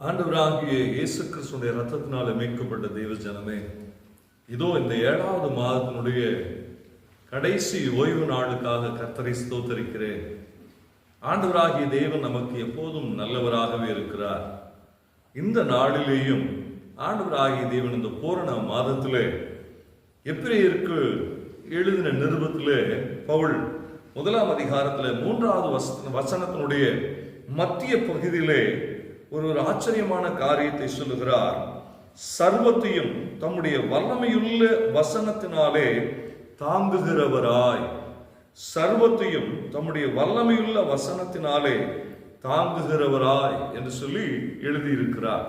ஆண்டவராகிய இயேசு கிறிஸ்துடைய ரத்தத்தினால மீட்கப்பட்ட தெய்வ ஜனமே இதோ இந்த ஏழாவது மாதத்தினுடைய கடைசி ஓய்வு நாளுக்காக கத்தரை ஸ்தோத்தரிக்கிறேன். ஆண்டவராகிய தேவன் நமக்கு எப்போதும் நல்லவராகவே இருக்கிறார். இந்த நாளிலேயும் ஆண்டவராகிய தேவன் இந்த பூரண மாதத்திலே எப்பிரியருக்கு எழுதின நிருபத்தில் பவுல் முதலாம் அதிகாரத்தில் மூன்றாவது வச வசனத்தினுடைய மத்திய பகுதியிலே ஒரு ஒரு ஆச்சரியமான காரியத்தை சொல்லுகிறார். சர்வத்தையும் தம்முடைய வல்லமையுள்ள வசனத்தினாலே தாங்குகிறவராய். சர்வத்தையும் தம்முடைய வல்லமையுள்ள வசனத்தினாலே தாங்குகிறவராய் என்று சொல்லி எழுதியிருக்கிறார்.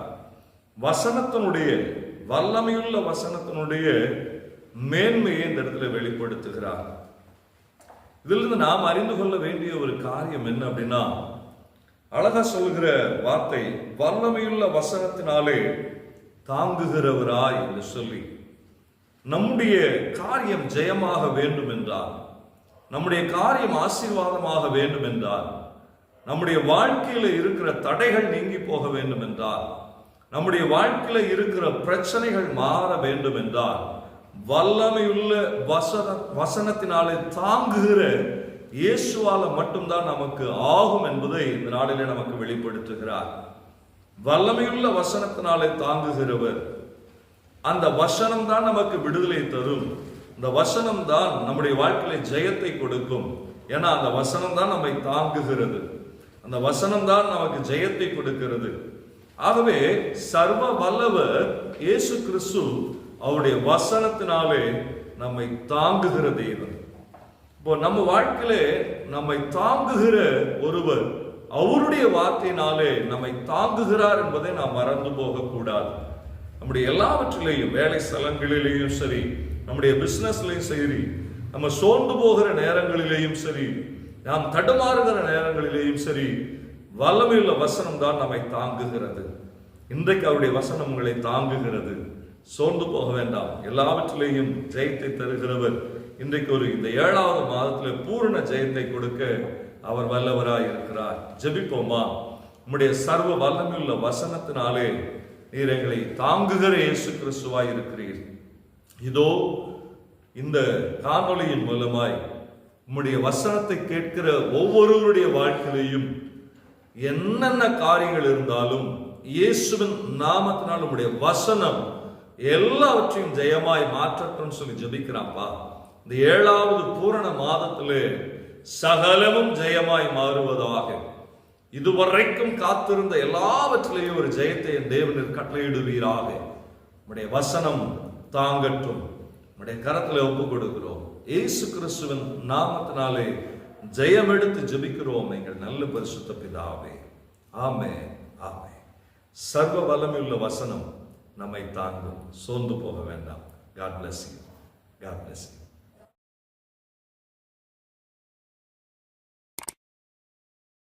வசனத்தினுடைய வல்லமையுள்ள வசனத்தினுடைய மேன்மையை இந்த இடத்துல வெளிப்படுத்துகிறார். இதிலிருந்து நாம் அறிந்து கொள்ள வேண்டிய ஒரு காரியம் என்ன அப்படின்னா அழகா சொல்கிற வார்த்தை வல்லமையுள்ள வசனத்தினாலே தாங்குகிறவராய் என்று சொல்லி நம்முடைய காரியம் ஜெயமாக வேண்டும் என்றால் நம்முடைய காரியம் ஆசீர்வாதமாக வேண்டும் என்றால் நம்முடைய வாழ்க்கையில் இருக்கிற தடைகள் நீங்கி போக வேண்டும் என்றால் நம்முடைய வாழ்க்கையில் இருக்கிற பிரச்சனைகள் மாற வேண்டும் என்றால் வல்லமையுள்ள வசன வசனத்தினாலே தாங்குகிற இயேசுவால மட்டும்தான் நமக்கு ஆகும் என்பதை இந்த நாளிலே நமக்கு வெளிப்படுத்துகிறார். வல்லமையுள்ள வசனத்தினாலே தாங்குகிறவர். அந்த வசனம் தான் நமக்கு விடுதலை தரும். இந்த வசனம் தான் நம்முடைய வாழ்க்கையில ஜெயத்தை கொடுக்கும். ஏன்னா அந்த வசனம் தான் நம்மை தாங்குகிறது. அந்த வசனம் தான் நமக்கு ஜெயத்தை கொடுக்கிறது. ஆகவே சர்வ வல்லவர் இயேசு கிறிஸ்து அவருடைய வசனத்தினாலே நம்மை தாங்குகிற தெய்வம். இப்போ நம்ம வாழ்க்கையிலே நம்மை தாங்குகிற ஒருவர் அவருடைய வார்த்தையினாலே நம்மை தாங்குகிறார் என்பதை நாம் மறந்து போகக்கூடாது. நம்முடைய எல்லாவற்றிலேயும் வேலை ஸ்தலங்களிலேயும் சரி நம்முடைய பிசினஸ்லையும் சரி நம்ம சோர்ந்து போகிற நேரங்களிலேயும் சரி நாம் தடுமாறுகிற நேரங்களிலேயும் சரி வல்லமையுள்ள வசனம் தான் நம்மை தாங்குகிறது. இன்றைக்கு அவருடைய வசனம் உங்களை தாங்குகிறது. சோர்ந்து போக வேண்டாம். எல்லாவற்றிலேயும் ஜெயத்தை தருகிறவர் இன்றைக்கு ஒரு இந்த ஏழாவது மாதத்தில் பூரண ஜெயத்தை கொடுக்க அவர் வல்லவராய் இருக்கிறார். ஜபிப்போமா? உம்முடைய சர்வ வல்லமையுள்ள வசனத்தினாலே நீர் எங்களை தாங்குகிற இயேசு கிறிஸ்துவாய் இருக்கிறீர். இதோ இந்த காணொலியின் மூலமாய் உம்முடைய வசனத்தை கேட்கிற ஒவ்வொருவருடைய வாழ்க்கையிலையும் என்னென்ன காரியங்கள் இருந்தாலும் இயேசுவின் நாமத்தினால் உம்முடைய வசனம் எல்லாவற்றையும் ஜெயமாய் மாற்றட்டும் சொல்லி ஜெபிக்கிறாப்பா இந்த ஏழாவது பூரண மாதத்திலே சகலமும் ஜெயமாய் மாறுவதாக. இதுவரைக்கும் காத்திருந்த எல்லாவற்றிலேயும் ஒரு ஜெயத்தை என் தேவனில் கட்டளையிடுவீராக. உடைய வசனம் தாங்கட்டும். உடைய கரத்தில் ஒப்பு கொடுக்கிறோம் ஏசு கிறிஸ்துவின் நாமத்தினாலே ஜெயம் எடுத்து ஜபிக்கிறோம் எங்கள் நல்ல பரிசுத்த பிதாவே. ஆமே ஆமே சர்வ வல்லமையுள்ள வசனம் நம்மை தாங்கும். சோர்ந்து போக வேண்டாம். God bless you god bless you